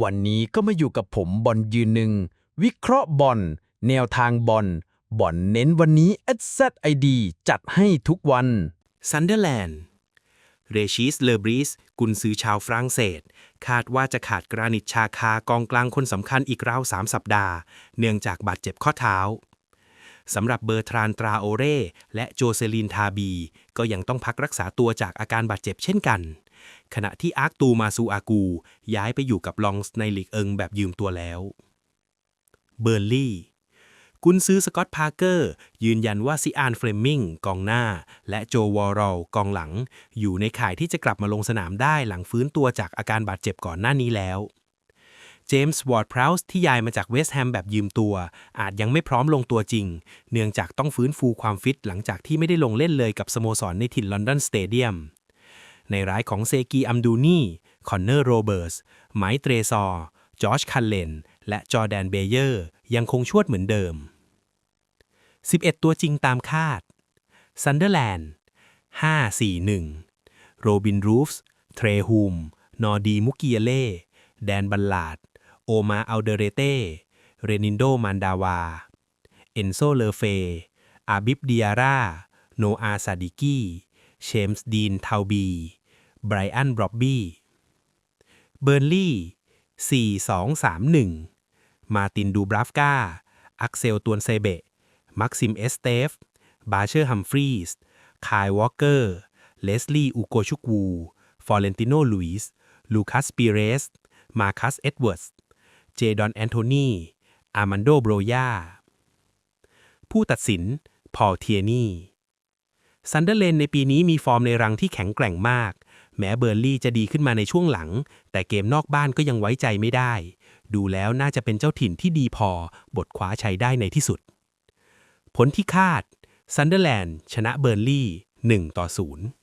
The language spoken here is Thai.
วันนี้ก็มาอยู่กับผมบอลยืนหนึ่ง วิเคราะห์บอลแนวทางบอลบอลเน้นวันนี้ SZID จัดให้ทุกวันซันเดอร์แลนด์เรชิสเลอบริสกุนซือชาวฝรั่งเศส คาดว่าจะขาดกรานิตชาคากองกลางคนสำคัญอีกราวสามสัปดาห์ เนื่องจากบาดเจ็บข้อเท้าสำหรับเบอร์ทรานตราโอเร่และโจเซลินทาบี ก็ยังต้องพักรักษาตัวจากอาการบาดเจ็บเช่นกัน ขณะที่อาร์คตูมาซูอากู ย้ายไปอยู่กับลองส์ในลีกเอิงแบบยืมตัวแล้ว เบอร์ลี่กุนซื้อสกอตพาร์เกอร์ ยืนยันว่าซิอานเฟลมมิงกองหน้า และโจวอร์รอลกองหลัง อยู่ในข่ายที่จะกลับมาลงสนามได้หลังฟื้นตัวจากอาการบาดเจ็บก่อนหน้านี้แล้วเจมส์วอร์ดพราวส์ที่ย้ายมาจากเวสต์แฮมแบบยืมตัว อาจยังไม่พร้อมลงตัวจริง เนื่องจากต้องฟื้นฟูความฟิตหลังจากที่ไม่ได้ลงเล่นเลยกับสโมสรในถิ่นลอนดอนสเตเดียม ในร้ายของเซกีอัมดูนีคอนเนอร์โรเบิร์สไมค์เตรซอร์จอร์จคันเลน และจอร์แดนเบเยอร์ ยังคงชวดเหมือนเดิม 11 ตัวจริงตามคาดซันเดอร์แลนด์5-4-1 โรบินรูฟส์ เทรฮูม นอร์ดีมุกิเยเล่ แดนบัลลาด โอมาอัลเดเรเต้ เรนินโดมันดาวา เอนโซเลเฟ อาบิบดิอาร่า โนอาซาดิกีเชมส์ดีนทาวบี ไบรอันบรอบบี้ เบอร์ลี่4-2-3-1 มาตินดูบราฟกาอักเซลตวนเซเบะ มักซิมเอสเตฟ บาเชอร์ฮัมฟรีสคายวอลเกอร์ เลสลี์อูโกชุกวู ฟอเรนติโนลุยส์ ลูคัสปีเรส มาคัสเอ็ดเวิร์ดส์เจดอนแอนโทนีอามันโดโบรยา ผู้ตัดสิน พอลเทียนีซันเดอร์เลนในปีนี้มีฟอร์มในรังที่แข็งแกร่งมาก แม้เบอร์ลี่จะดีขึ้นมาในช่วงหลัง แต่เกมนอกบ้านก็ยังไว้ใจไม่ได้ ดูแล้วน่าจะเป็นเจ้าถิ่นที่ดีพอ บทคว้าชัยได้ในที่สุด ผลที่คาดซันเดอร์แลนด์ชนะเบอร์ลี่1ต่อ0